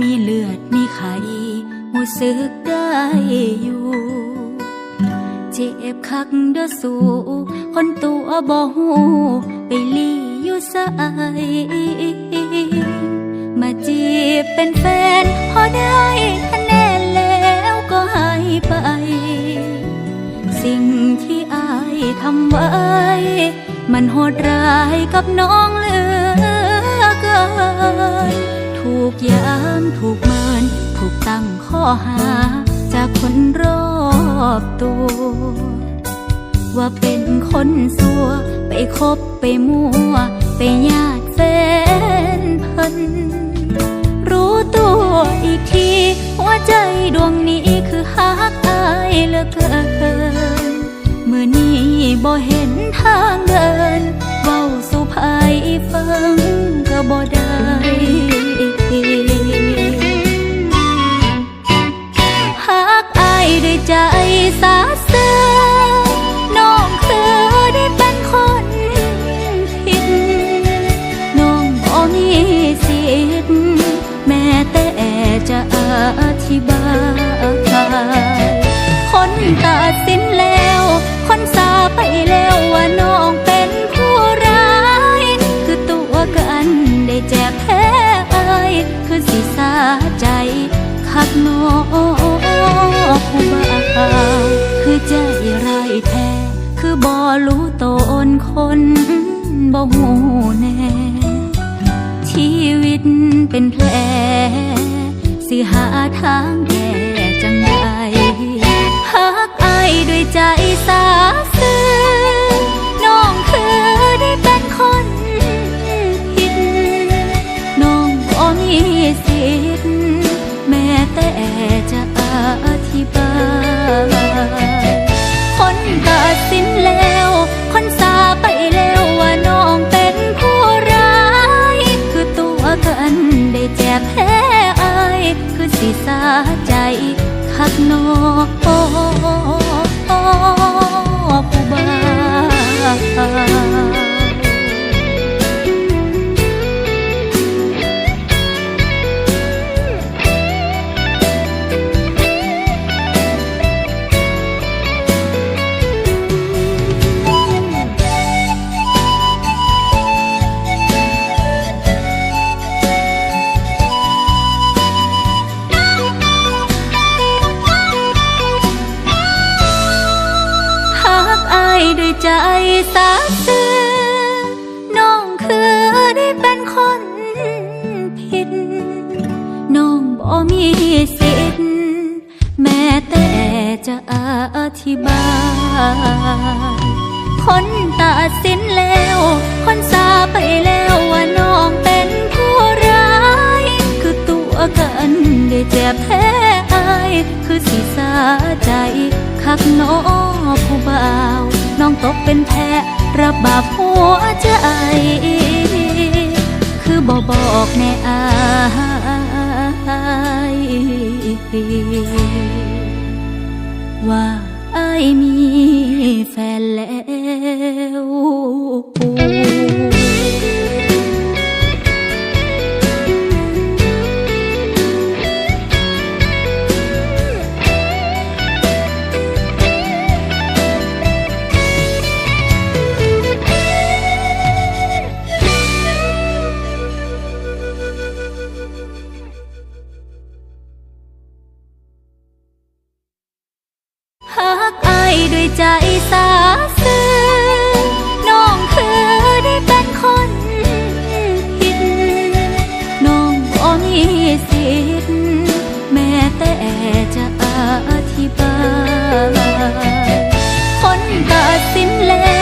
มีเลือดมีไข่หูสึกได้อยู่ เจ็บคักเด้อสู่คนตัวบ่หูไปลี่อยู่ใสมาจีบเป็นแฟน พอได้คะแนนแล้วก็หายไป สิ่งที่อายทำไว้ มันโหดร้ายกับน้องเหลือเกิน ถูกยามถูกเมิน ถูกตั้งข้อหา จากคนรอบตัว ว่าเป็นคนสัว ไปคบไปมั่วไปญาติแฟนพิ่นรู้ตัวอีกทีหัวใจดวงนี้คือฮักอายเหลือเกินเมื่อนี้บ่เห็นทางเดินเว้าสู่ภายฟังก็บ่ได้ ซึ้งน้องคือได้เป็นคนผิด น้องบ่มีสิทธิ์แม้แต่จะอธิบาย คนตัดสินแล้ว คนสาไปแล้วว่าน้องเป็นผู้ร้าย คือตัวกันได้แจ็บแพ้อายคือสิสาใจคักน้อง บ่รู้ตนคนบ่หูแน่ ชีวิตเป็นแผล สิหาทางแก้จังใดหักอายด้วยใจสาซึ้น้องคือได้เป็นคนผิด น้องบ่มีสิทธิ์แม้แต่จะอธิบาย ใจคักน้อง ใจสาซึ้งน้องคือได้เป็นคนผิด น้องบ่มีสิทธิ์แม้แต่จะอธิบาย คนตัดสินแล้ว คนสาไปแล้วว่าน้องเป็นผู้ร้าย คือตัวกันได้เจ็บแพ้อาย คือสิสาใจคักน้อผู้บ่าว น้องตกเป็นแพ้ระบาดหัวใจ คือบ่บอกแน่อายว่าอายมีแฟนแล้ว ใจสาซึ้งน้องคือได้เป็นคนผิด น้องบ่มีสิทธิ์แม้แต่จะอธิบาย คนตัดสินแล้ว